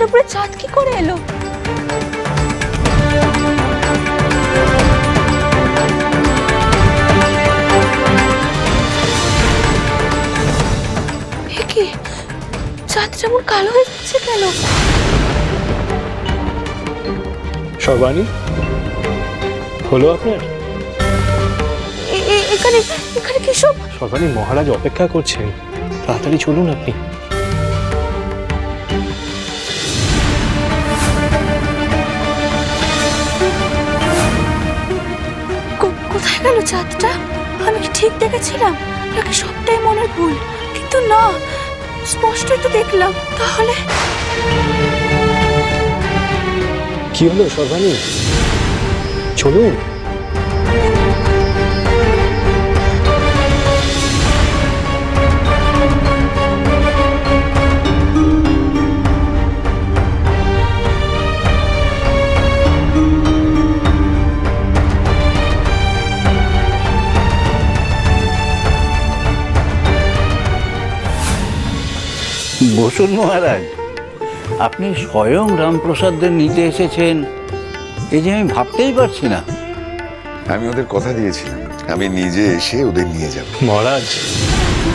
মাথার উপরে চাঁদ কি করে এলো? কি? চাঁদ যেমন কালো হয়ে যাচ্ছে কেন? সর্বাণী হলো আপনার? এখানে এখানে কি সব? সর্বাণী মহারাজ অপেক্ষা করছেন। তাড়াতাড়ি চলুন আপনি। গেল চাঁদটা আমি কি ঠিক দেখেছিলাম? নাকি সবটাই মনের ভুল? কিন্তু না, স্পষ্টই তো দেখলাম, তাহলে? কি হলো সর্বাণী? চলুন। বসুন মহারাজ। আপনি স্বয়ং রামপ্রসাদদের নিতে এসেছেন। এই যে আমি ভাবতেই পারছি না। আমি ওদের কথা দিয়েছিলাম। আমি নিজে এসে ওদের নিয়ে যাব। মহারাজ।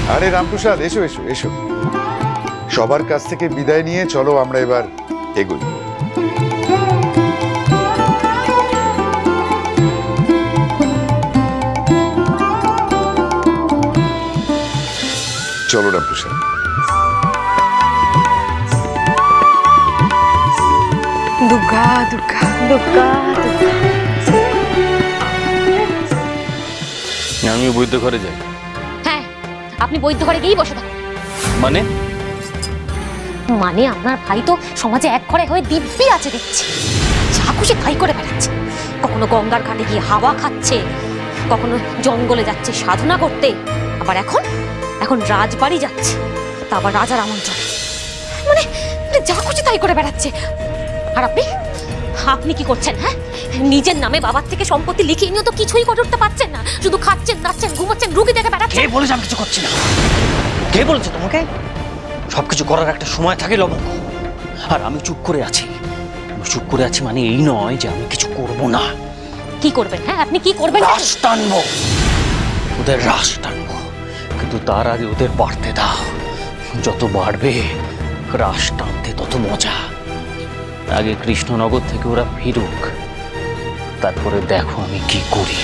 আরে রামপ্রসাদ এসো এসো এসো। সবার কাছ থেকে বিদায় নিয়ে চলো আমরা এবার এগোই। চলো রামপ্রসাদ। দুর্গা দুর্গা দুর্গা আমি বৈদ্য ঘরে যাই। হ্যাঁ আপনি বৈদ্য ঘরে গিয়েই বসে থাকুন। মানে? মানে আপনার ভাই তো সমাজে এক ঘরে হয়ে দিব্যি আছে দেখছি। যা খুশি তাই করে বেড়াচ্ছে। কখনো গঙ্গার ঘাটে গিয়ে হাওয়া খাচ্ছে। কখনো জঙ্গলে যাচ্ছে সাধনা করতে। আবার এখন? এখন রাজবাড়ি যাচ্ছে। তা আবার রাজার আমন্ত্রণে। মানে মানে যা খুশি তাই করে বেড়াচ্ছে। আর আপনি? আপনি কি করছেন হ্যাঁ? নিজের নামে বাবার থেকে সম্পত্তি লিখিয়ে নিয়ে তো কিছুই করে উঠতে পারছেন না। শুধু খাচ্ছেন নাচ্ছেন ঘুমাচ্ছেন রুগী দেখে বেড়াচ্ছেন। কে বলেছে আমি কিছু করছি না? কে বলেছে তোমাকে? সবকিছু করার একটা সময় থাকে লবঙ্গ। আর আমি চুপ করে আছি। চুপ করে আছি মানে এই নয় যে আমি কিছু করব না। কি করবেন হ্যাঁ? আপনি কি করবেন? রাস টানবো। ওদের রাস টানবো। কিন্তু তার আগে ওদের বাড়তে দাও। যত বাড়বে রাস টানতে তত মজা। আগে কৃষ্ণনগর থেকে ওরা ফিরুক। তারপরে দেখো আমি কি করি।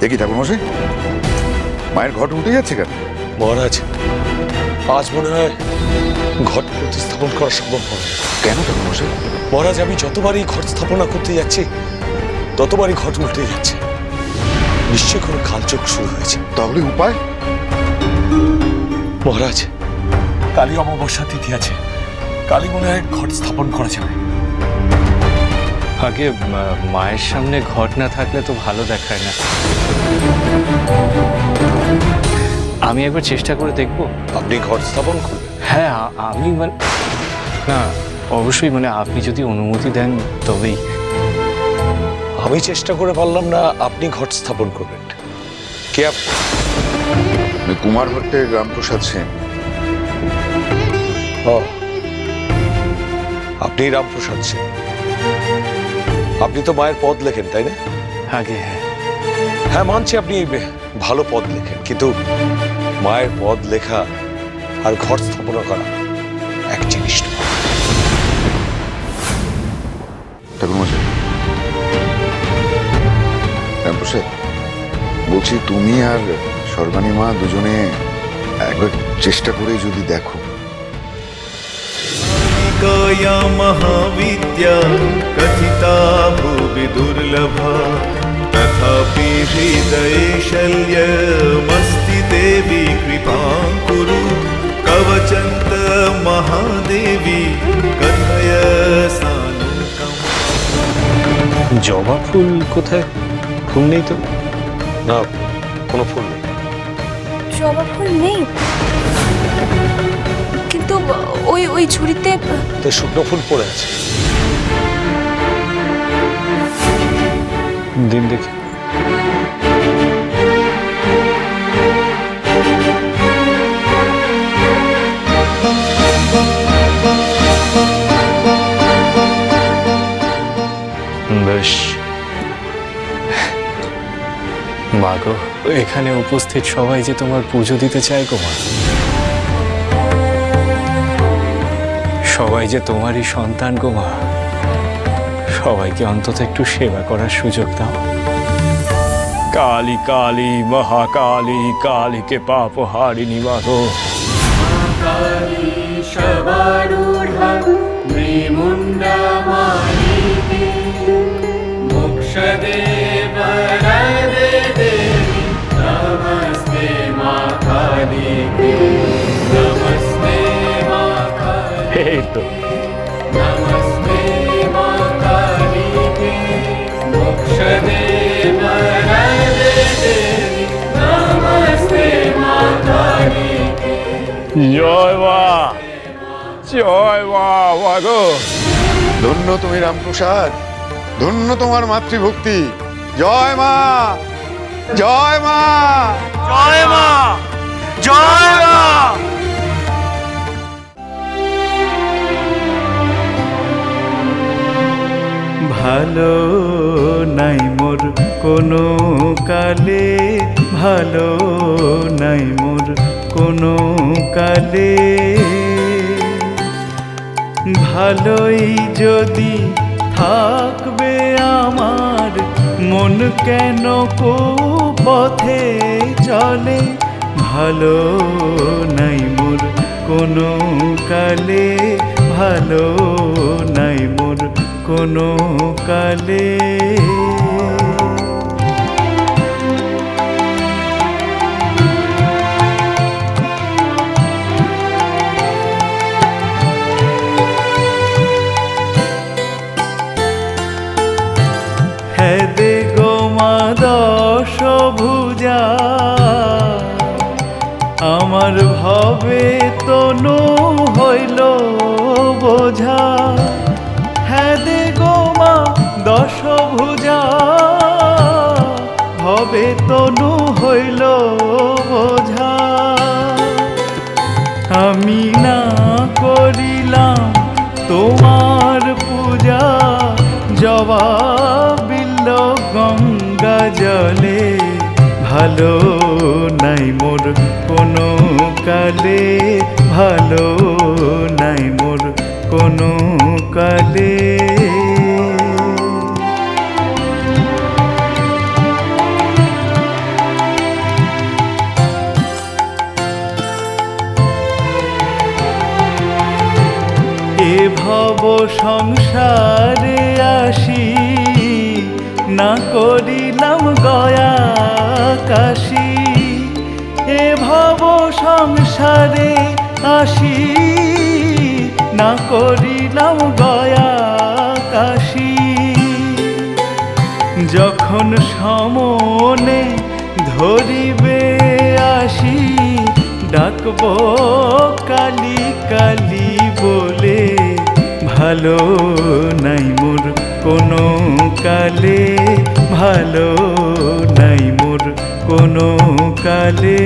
দেখি ঠাকুর মশাই মায়ের ঘট উঠে যাচ্ছে কেন? মহারাজ আজ মনে হয় ঘট প্রতিস্থাপন করা সম্ভব হবে। কেন ঠাকুর মশাই? মহারাজ আমি যতবারই ঘট স্থাপনা করতে যাচ্ছি ততবারই ঘট উল্টে যাচ্ছে। নিশ্চয়ই কোনো কালচোখ শুরু হয়েছে। তাহলে উপায়? মহারাজ কালী অমাবস্যা তিথি আছে। কালী মনে হয় ঘট স্থাপন করা যাবে আগে মা- মায়ের সামনে ঘট না থাকলে তো ভালো দেখায় না। আমি একবার চেষ্টা করে দেখব। আপনি ঘট স্থাপন করবেন? হ্যাঁ আমি মানে না। অবশ্যই মানে আপনি যদি অনুমতি দেন তবেই। আমি চেষ্টা করে পারলাম না আপনি ঘট স্থাপন করবেন। কে আপনি আমি কুমার ভট্টের রামপ্রসাদ সেন। ও, আপনি রামপ্রসাদ সেন। আপনি তো মায়ের পদ লেখেন তাই না? আগে হ্যাঁ। হ্যাঁ মানছি আপনি বে- ভালো পদ লেখেন কিন্তু মায়ের পদ লেখা আর ঘর স্থাপনা করা এক জিনিস নয়। ঠাকুর মশাই রামপ্রসাদ বলছি তুমি আর সর্বাণী মা দুজনে একবার চেষ্টা করে যদি দেখো या महाविद्या कथिता भुवि दुर्लभा तथापि हृदये शल्यमस्ति देवी कृपां कुरु कवचन्त महादेवी कथय सानुकम् জবা ফুল কোথায় ফুল নেই তো না কোনো ফুল নেই জবা ফুল নেই কিন্তু ওই ওই ঝুড়িতে তো শুকনো ফুল পড়ে আছে দিন দেখি মাগো এখানে উপস্থিত সবাই যে তোমার পুজো দিতে চায় গো মা। সবাই যে তোমারই সন্তান গো মা। সবাইকে অন্তত একটু সেবা করার সুযোগ দাও। কালী কালী, মহাকালী, কালীকে পাপ হারিনি মাগো এই জয় মা জয় মা মাগো ধন্য তুমি রামপ্রসাদ ধন্য তোমার মাতৃভক্তি। জয় মা জয় মা জয় মা জয় মা ভালো নাই মোর কোনো কালে ভালো নাই মোর কোনো কালে। ভালোই যদি থাকবে আমার, মন কেন কো পথে চলে? ভালো নাই মোর কোনো কালে, ভালো নাই মোর কোনো কালে। ভবে তনু হইল বোঝা। হেদে গোমা দশ ভুজা। ভবে তনু হইল বোঝা। আমি না করিলাম তোমার পূজা। জবাবিল্ল গঙ্গা জলে। ভালো নাই মোর কোনো কালে ভালো নাই মোর কোনো কালে। এ ভব সংসারে আসি না করিলাম গয়া কাশি। ভব সংসারে আসি, না করিলাম গয়া কাশি যখন সমনে ধরিবে আসি, ডাকব কালি কালি বলে, ভালো নাই মোর কোনো কালে, ভালো কালে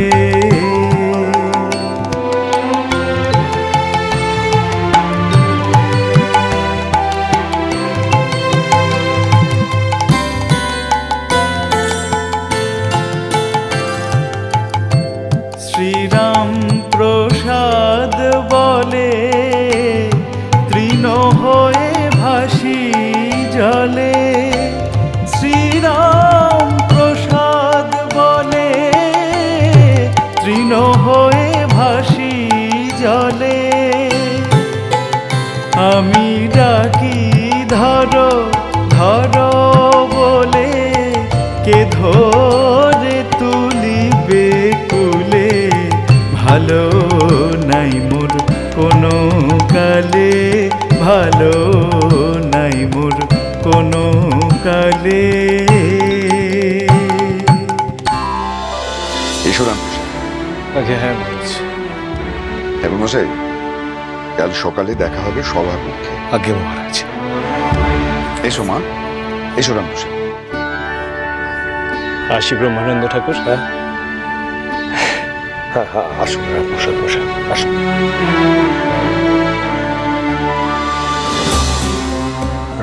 ভালো নাই মোর কোনো কালে ভালো নাই মোর কোনো কালে। এসো রামপ্রসাদ আগে হ্যাঁ এবং মশাই কাল সকালে দেখা হবে সভাকক্ষে আগে মহারাজ। এসো মা এসো রামপ্রসাদ আসি ব্রহ্মানন্দ ঠাকুর হ্যাঁ? হ্যাঁ হ্যাঁ আসুন মশাই আসুন।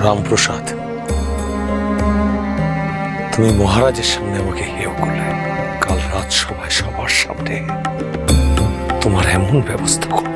রামপ্রসাদ, তুমি মহারাজের সামনে আমাকে হেয় করলে। কাল রাজসভায় সবার সামনে তোমার এমন ব্যবস্থা করব।